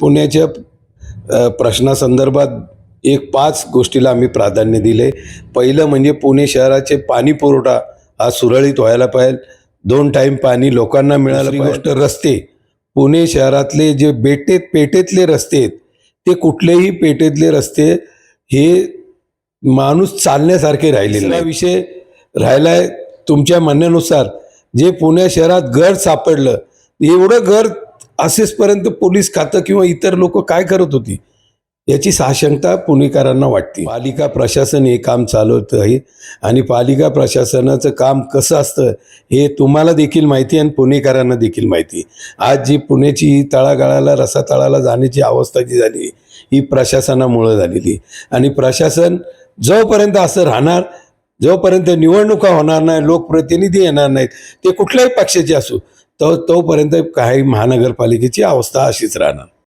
पुण्याच्या प्रश्नासंदर्भात एक पाच गोष्टीला आम्ही प्राधान्य दिले. पहिलं म्हणजे पुणे शहराचे पाणी पुरवठा हा सुरळीत व्हायला पाहिजे. दोन टाईम पाणी लोकांना मिळालं गोष्ट रस्ते. पुणे शहरातले जे बेटेत पेटेतले रस्ते आहेत ते कुठलेही पेटेतले रस्ते हे माणूस चालण्यासारखे राहिलेले नाही विषय राहिलाय तुमच्या म्हणण्यानुसार जे पुणे शहरात घर सापडलं एवढं घर असेचपर्यंत पोलीस खातं किंवा इतर लोक काय करत होती? याची साशंकता पुणेकरांना वाटते. पालिका प्रशासन हे काम चालवत आहे आणि पालिका प्रशासनाचं काम कसं असतं हे तुम्हाला देखील माहिती आणि पुणेकरांना देखील माहिती आज जी पुण्याची तळागाळाला रसातळाला जाण्याची अवस्था जी झाली ही प्रशासनामुळं झालेली आणि प्रशासन जोपर्यंत असं राहणार जोपर्यंत निवडणुका होणार नाही लोकप्रतिनिधी येणार नाहीत ते कुठल्याही पक्षाचे असो तो तोपर्यंत काही महानगरपालिकेची अवस्था अशीच राहणार.